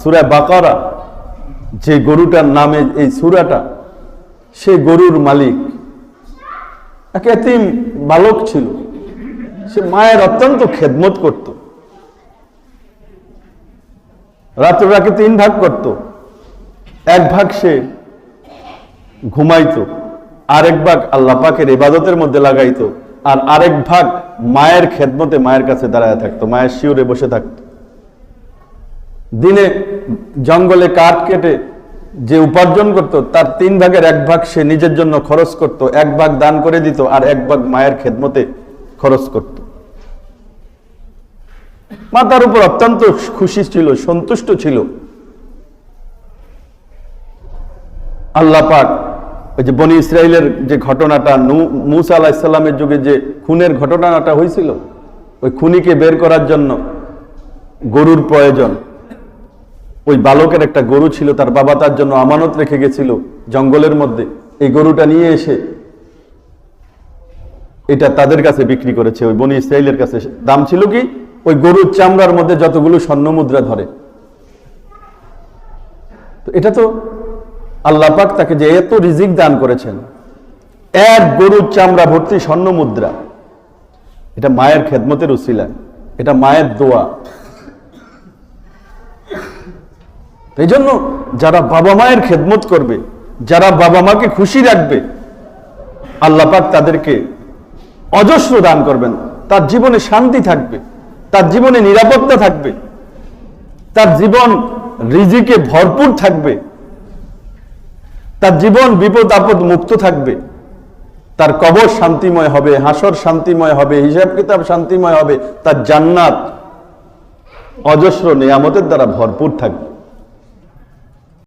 সুরা বাকারা, যে গরুটার নামে এই সুরাটা, সে গরুর মালিক। এক এতিম বালক ছিল। সে মায়ের অত্যন্ত খেদমত করত। রাত্রটাকে তিন ভাগ করত। এক ভাগ সে ঘুমাইতো, আরেক ভাগ আল্লাহ পাকের ইবাদতের মধ্যে লাগাইতো, আর আরেক ভাগ মায়ের খেদমতে মায়ের কাছে দাঁড়ায় থাকতো, মায়ের শিউরে বসে থাকতো। দিনে জঙ্গলে কাঠ কেটে যে উপার্জন করত, তার তিন ভাগের এক ভাগ সে নিজের জন্য খরচ করত। এক ভাগ দান করে দিত আর এক ভাগ মায়ের খেদমতে খরচ করত। মা তার উপর অত্যন্ত খুশি ছিল, সন্তুষ্ট ছিল। আল্লাহ পাক ওই যে বনি ইসরায়েলের যে ঘটনাটা মুসা আলাহ ইসলামের যুগে যে খুনের ঘটনাটা হয়েছিল, ওই খুনিকে বের করার জন্য গরুর প্রয়োজন। ওই বালকের একটা গরু ছিল, তার বাবা তার জন্য আমানত রেখে গেছিল জঙ্গলের মধ্যে। এই গরুটা নিয়ে এসে এটা তাদের কাছে বিক্রি করেছে, ওই বনি ইসরায়েলের কাছে। দাম ছিল কি? ওই গরুর চামড়ার মধ্যে যতগুলো স্বর্ণ মুদ্রা ধরে। এটা তো আল্লাহ পাক তাকে যে এত রিজিক দান করেছেন, এক গরুর চামড়া ভর্তি স্বর্ণ মুদ্রা, এটা মায়ের খেদমতের উসিলা এটা মায়ের দোয়া। এই জন্য যারা বাবা মায়ের খেদমত করবে, যারা বাবা মাকে খুশি রাখবে, আল্লাহ পাক তাদেরকে অজস্র দান করবেন। তার জীবনে শান্তি থাকবে, তার জীবনে নিরাপত্তা থাকবে, তার জীবন রিজিকে ভরপুর থাকবে, তার জীবন বিপদ আপদ মুক্ত থাকবে। তার কবর শান্তিময় হবে, হাসর শান্তিময় হবে, হিসাব কিতাব শান্তিময় হবে, তার জান্নাত অজস্র নিয়ামতের দ্বারা ভরপুর থাকবে।